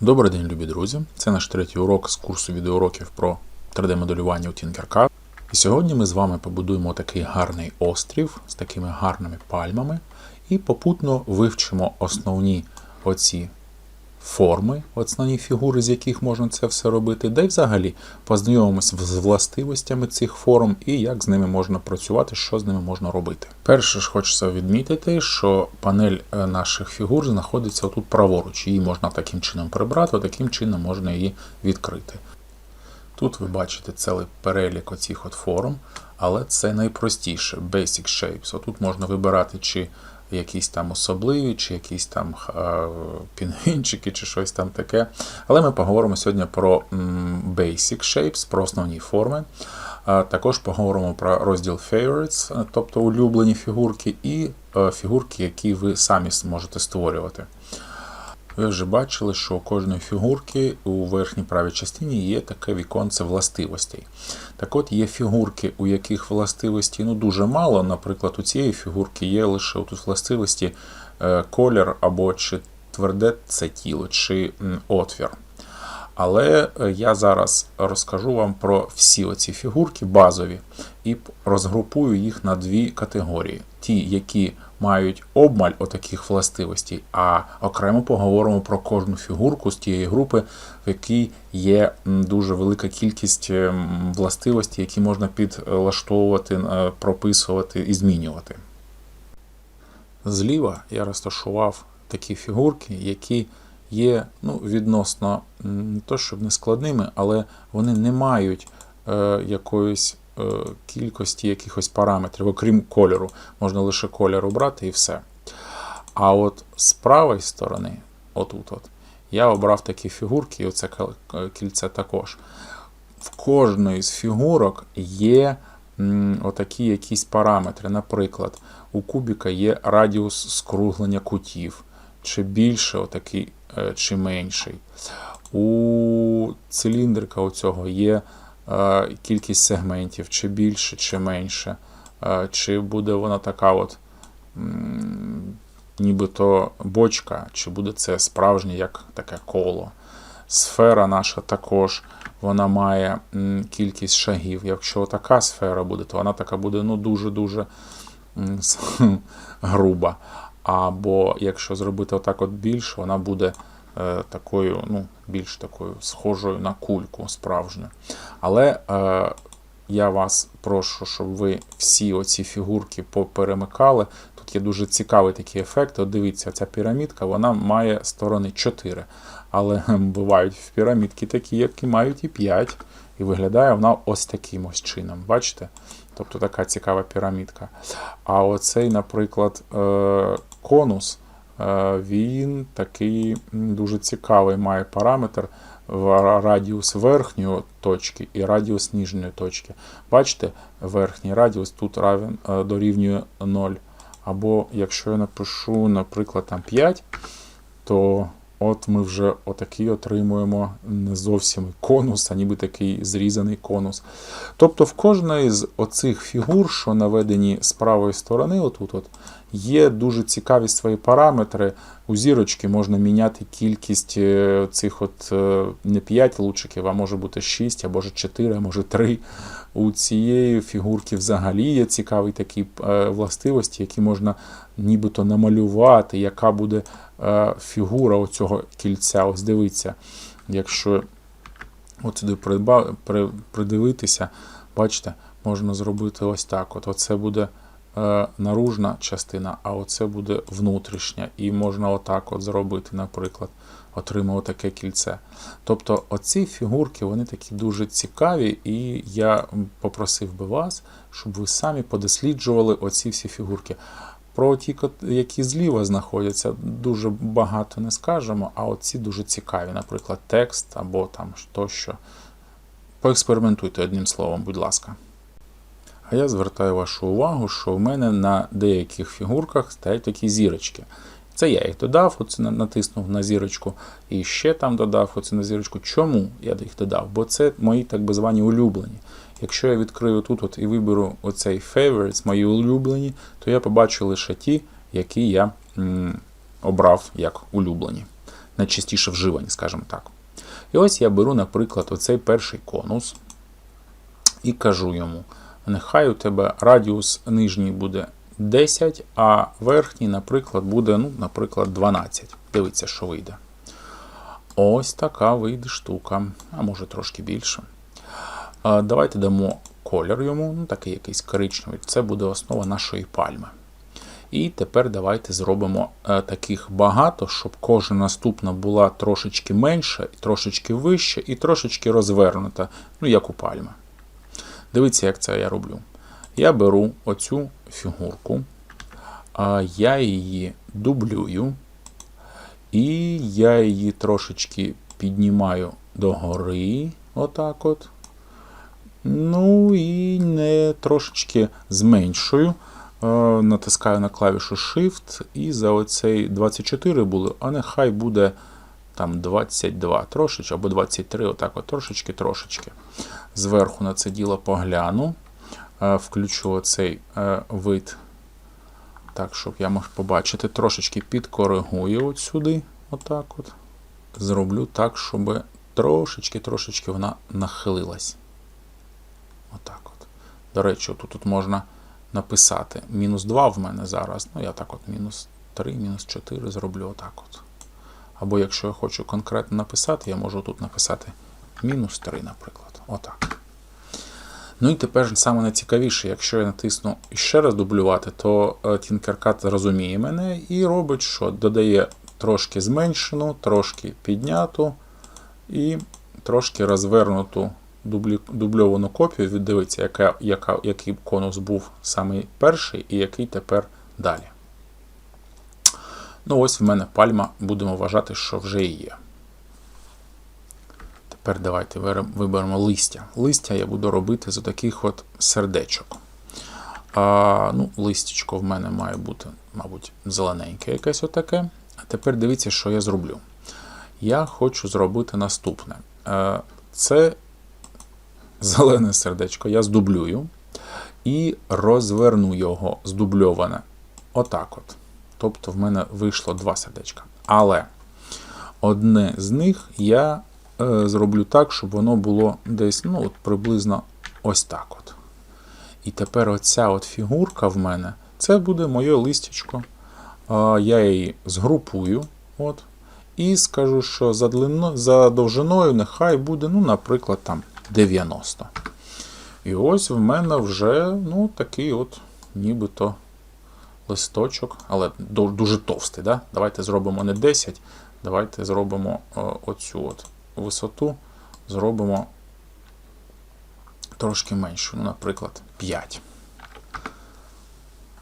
Добрий день, любі друзі! Це наш третій урок з курсу відеоуроків про 3D-моделювання у Tinkercad. І сьогодні ми з вами побудуємо такий гарний острів з такими гарними пальмами і попутно вивчимо основні оці форми, основні фігури, з яких можна це все робити, де й взагалі познайомимося з властивостями цих форм і як з ними можна працювати, що з ними можна робити. Перше ж хочеться відмітити, що панель е, наших фігур знаходиться отут праворуч. Її можна таким чином прибрати, таким чином можна її відкрити. Тут ви бачите цілий перелік оцих от форм, але це найпростіше Basic Shapes. Отут можна вибирати, чи якісь там особливі, чи якісь там е, пінгвінчики, чи щось там таке. Але ми поговоримо сьогодні про Basic Shapes, про основні форми. Також поговоримо про розділ Favorites, е, тобто улюблені фігурки, і е, фігурки, які ви самі можете створювати. Ви вже бачили, що у кожної фігурки у верхній правій частині є таке віконце властивостей. Так от є фігурки, у яких властивості ну, дуже мало. Наприклад, у цієї фігурки є лише тут властивості е, колір або чи тверде це тіло, чи отвір. Але е, я зараз розкажу вам про всі оці фігурки базові і розгрупую їх на дві категорії: ті, які мають обмаль отаких властивостей, а окремо поговоримо про кожну фігурку з тієї групи, в якій є дуже велика кількість властивостей, які можна підлаштовувати, е, прописувати і змінювати. Зліва я розташував такі фігурки, які є ну, відносно не то, щоб не складними, але вони не мають е, якоїсь е, кількості якихось параметрів, окрім кольору. Можна лише кольор обрати і все. А от з правої сторони, отут, от, я обрав такі фігурки, і оце кільце також. В кожної з фігурок є м, отакі якісь параметри. Наприклад, у кубіка є радіус скруглення кутів, чи більше отакий Е, чи менший. У циліндрика у цього є е, кількість сегментів, чи більше, чи менше. Е, чи буде вона така от нібито бочка, чи буде це справжнє як таке коло. Сфера наша також вона має кількість шагів. Якщо така сфера буде, то вона така буде ну, дуже-дуже груба. Або якщо зробити отак от більш, вона буде е, такою, ну, більш такою схожою на кульку справжню. Але е, я вас прошу, щоб ви всі оці фігурки поперемикали. Тут дуже цікавий такий ефект. От дивіться, ця пірамідка вона має сторони 4. Але бувають в пірамідки такі, які мають і 5. І виглядає вона ось таким ось чином. Бачите? Тобто така цікава пірамідка. А оцей, наприклад, е, конус, е, він такий дуже цікавий, має параметр радіус верхньої точки і радіус нижньої точки. Бачите, верхній радіус тут равен, е, дорівнює 0. Або якщо я напишу, наприклад, там 5, то От ми вже отакий отримуємо не зовсім конус, а ніби такий зрізаний конус. Тобто в кожної з оцих фігур, що наведені з правої сторони, отут от, є дуже цікаві свої параметри. У зірочки можна міняти кількість е, цих от е, не 5 лучиків, а може бути 6, а може 4, а може 3. У цієї фігурки взагалі є цікаві такі е, властивості, які можна нібито намалювати, яка буде фігура оцього кільця. Ось дивіться, якщо от сюди придивитися, бачите, можна зробити ось так. От Оце буде. Е, наружна частина, а оце буде внутрішня. І можна отак от зробити, наприклад, отримати таке кільце. Тобто оці фігурки вони такі дуже цікаві, і я попросив би вас, щоб ви самі подосліджували оці всі фігурки. Про ті, які зліва знаходяться, дуже багато не скажемо, а оці дуже цікаві, наприклад, текст або там тощо. Поекспериментуйте одним словом, будь ласка. А я звертаю вашу увагу, що в мене на деяких фігурках стоять такі зірочки. Це я їх додав, оце натиснув на зірочку, і ще там додав оце на зірочку. Чому я їх додав? Бо це мої так би звані улюблені. Якщо я відкрию тут от і виберу оцей favorites, мої улюблені, то я побачу лише ті, які я м, обрав як улюблені. найчастіше вживані, скажімо так. І ось я беру, наприклад, оцей перший конус і кажу йому: нехай у тебе радіус нижній буде 10, а верхній, наприклад, буде, ну, наприклад, 12. Дивіться, що вийде. Ось така вийде штука, а може трошки більше. Давайте дамо колір йому, ну такий якийсь коричневий. Це буде основа нашої пальми. І тепер давайте зробимо е, таких багато, щоб кожна наступна була трошечки менша, трошечки вища і трошечки розвернута, ну як у пальми. Дивіться, як це я роблю. Я беру оцю фігурку, я її дублюю, і я її трошечки піднімаю догори, отак от. Ну і не трошечки зменшую. Е, Натискаю на клавішу Shift, і за оцей 24 було, а нехай буде там 22 трошечки, або 23, отак от трошечки-трошечки. Зверху на це діло погляну. Е, Включу оцей е, вид, так, щоб я мог побачити, трошечки підкоригую от сюди, отак от. Зроблю так, щоб трошечки-трошечки вона нахилилась. Отак от. До речі, тут, тут можна написати мінус 2 в мене зараз. Ну, я так от мінус 3, мінус 4 зроблю отак от. Або якщо я хочу конкретно написати, я можу тут написати мінус 3, наприклад. Отак. Ну і тепер саме найцікавіше, якщо я натисну ще раз дублювати, то е, Tinkercad розуміє мене і робить, що додає трошки зменшену, трошки підняту і трошки розвернуту дубльовану копію. Віддивиться, яка, яка, який конус був саме перший і який тепер далі. Ну, ось в мене пальма, будемо вважати, що вже і є. Тепер давайте виберемо листя. Листя я буду робити з таких от сердечок. А, ну, Листячко в мене має бути, мабуть, зелененьке якесь отаке. А тепер дивіться, що я зроблю. Я хочу зробити наступне. Е, це зелене сердечко я здублюю і розверну його здубльоване. Отак от. Тобто в мене вийшло два сердечка. Але одне з них я е, зроблю так, щоб воно було десь ну, от приблизно ось так. от. І тепер оця от фігурка в мене це буде моє листячко. Е, я її згрупую. от, І скажу, що за длину, за довжиною нехай буде, ну, наприклад, там 90. І ось в мене вже ну, такий от нібито листочок, але дуже товстий. Да? Давайте зробимо не 10, давайте зробимо оцю от висоту, зробимо трошки меншу, ну, наприклад, 5.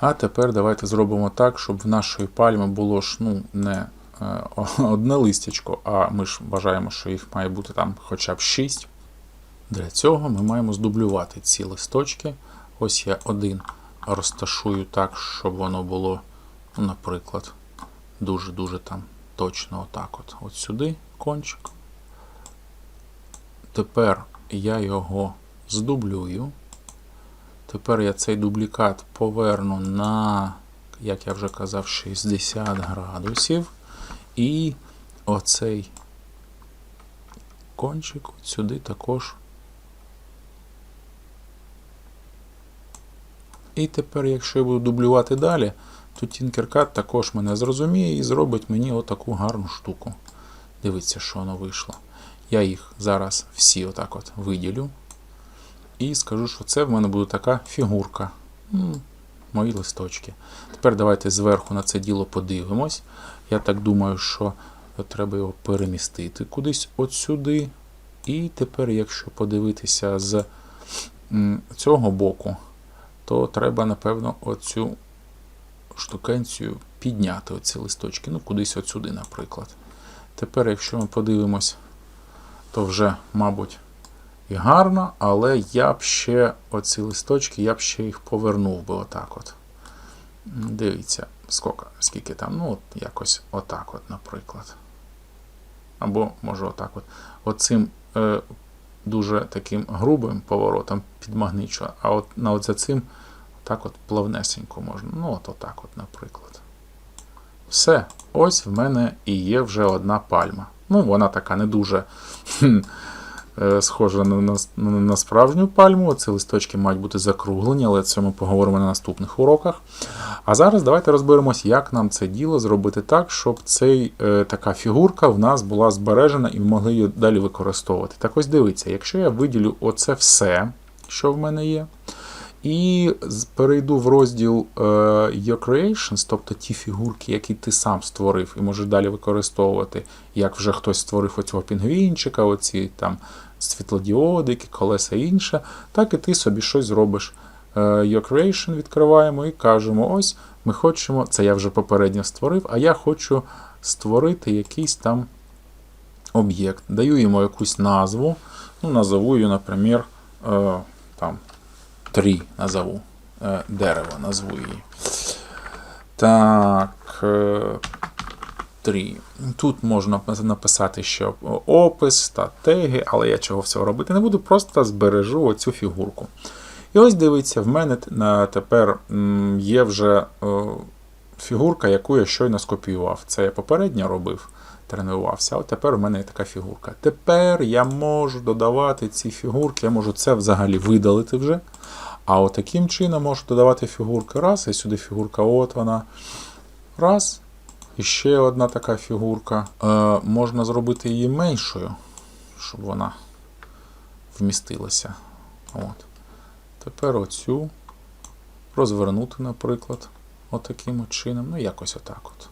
А тепер давайте зробимо так, щоб в нашої пальми було ж ну, не е, одне листячко, а ми ж бажаємо, що їх має бути там хоча б 6. Для цього ми маємо здублювати ці листочки. Ось я один розташую так, щоб воно було, ну, наприклад, дуже-дуже там точно отак от. От сюди кончик. Тепер я його здублюю. Тепер я цей дублікат поверну на, як я вже казав, 60 градусів. І оцей кончик от сюди також І тепер, якщо я буду дублювати далі, то Tinkercad також мене зрозуміє і зробить мені отаку гарну штуку. Дивіться, що воно вийшло. Я їх зараз всі отак от виділю. І скажу, що це в мене буде така фігурка. Мої листочки. Тепер давайте зверху на це діло подивимось. Я так думаю, що треба його перемістити кудись от сюди. І тепер, якщо подивитися з цього боку, то треба, напевно, оцю штукенцію підняти оці листочки. Ну, кудись отсюди, наприклад. Тепер, якщо ми подивимось, то вже, мабуть, і гарно, але я б ще оці листочки, я б ще їх повернув би отак от. Дивіться, скільки, скільки там, ну, от якось отак от, наприклад. Або, може, отак от. Оцим е, дуже таким грубим поворотом підмагничу, а от на за цим так от плавнесенько можна. Ну, от отак, от, наприклад. Все, ось в мене і є вже одна пальма. Ну, вона така не дуже е, схожа на, на, на, справжню пальму. Ці листочки мають бути закруглені, але це ми поговоримо на наступних уроках. А зараз давайте розберемось, як нам це діло зробити так, щоб цей, е, така фігурка в нас була збережена і ми могли її далі використовувати. Так ось дивіться, якщо я виділю оце все, що в мене є, і перейду в розділ е, Your Creations, тобто ті фігурки, які ти сам створив і можеш далі використовувати, як вже хтось створив оцього пінгвінчика, оці там світлодіодики, колеса і інше, так і ти собі щось зробиш. Е, Your Creation відкриваємо і кажемо: ось ми хочемо, це я вже попередньо створив, а я хочу створити якийсь там об'єкт. Даю йому якусь назву. Ну, назову її, наприклад, е, там, трі назову. Е, дерево назву її. Так. Е, трі. Тут можна написати ще опис та теги, але я чого всього робити не буду, просто збережу оцю фігурку. І ось дивіться, в мене тепер є вже е, фігурка, яку я щойно скопіював. Це я попередньо робив, тренувався, от тепер у мене є така фігурка. Тепер я можу додавати ці фігурки, я можу це взагалі видалити вже. А от таким чином можу додавати фігурки. Раз, і сюди фігурка, от вона. Раз. І ще одна така фігурка. Е, можна зробити її меншою, щоб вона вмістилася. От. Тепер оцю розвернути, наприклад, отаким от чином. Ну, якось отак от.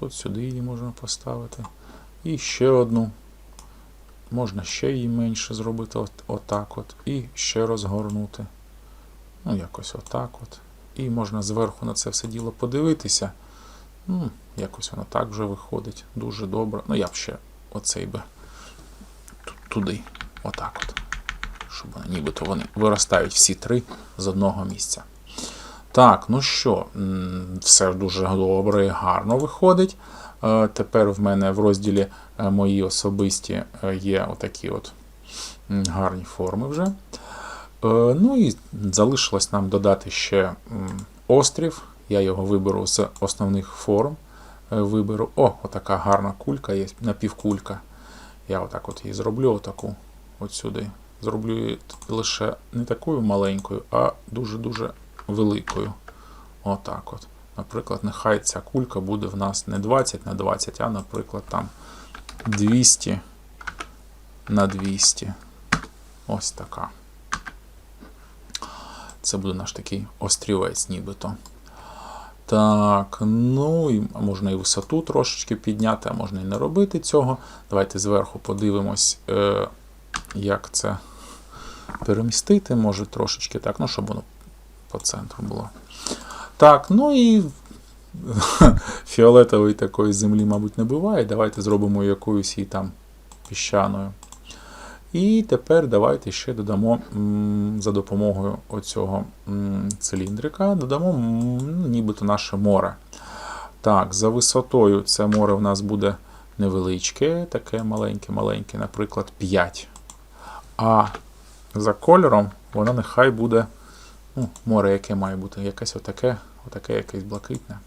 От сюди її можна поставити. І ще одну. Можна ще її менше зробити от, отак от. І ще розгорнути. Ну, якось отак от. І можна зверху на це все діло подивитися. Ну, якось воно так вже виходить. Дуже добре. Ну, я б ще оцей би туди. Отак от. Щоб нібито вони виростають всі три з одного місця. Так, ну що, все дуже добре і гарно виходить. Е, Тепер в мене в розділі е, мої особисті е, є отакі от гарні форми вже. Ну і залишилось нам додати ще острів. Я його виберу з основних форм. Виберу. О, отака гарна кулька є, напівкулька. Я отак от її зроблю, отаку от сюди. Зроблю її лише не такою маленькою, а дуже-дуже великою. Отак от. Наприклад, нехай ця кулька буде в нас не 20 на 20, а, наприклад, там 200 на 200. Ось така. Це буде наш такий острівець, нібито. Так, ну і можна і висоту трошечки підняти, а можна і не робити цього. Давайте зверху подивимось, е, як це перемістити. Може трошечки так, ну, щоб воно по центру було. Так, ну і фіолетової такої землі, мабуть, не буває. Давайте зробимо якоюсь її там піщаною. І тепер давайте ще додамо за допомогою оцього циліндрика, додамо ну, нібито наше море. Так, за висотою це море в нас буде невеличке, таке маленьке-маленьке, наприклад, 5. А за кольором воно нехай буде ну, море, яке має бути, якесь отаке, отаке якесь блакитне.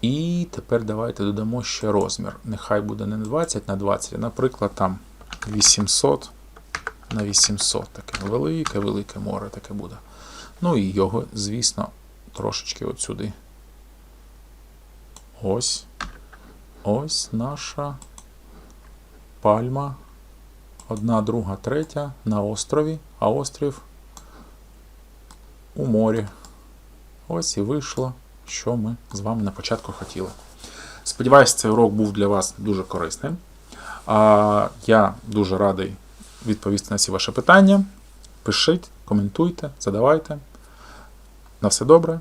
І тепер давайте додамо ще розмір. Нехай буде не 20 на 20, а, наприклад, там 800 на 800. Таке велике-велике море таке буде. Ну і його, звісно, трошечки от сюди. Ось. Ось наша пальма. Одна, друга, третя на острові, а острів у морі. Ось і вийшло, що ми з вами на початку хотіли. Сподіваюсь, цей урок був для вас дуже корисним. Я дуже радий відповісти на всі ваші питання. Пишіть, коментуйте, задавайте. На все добре.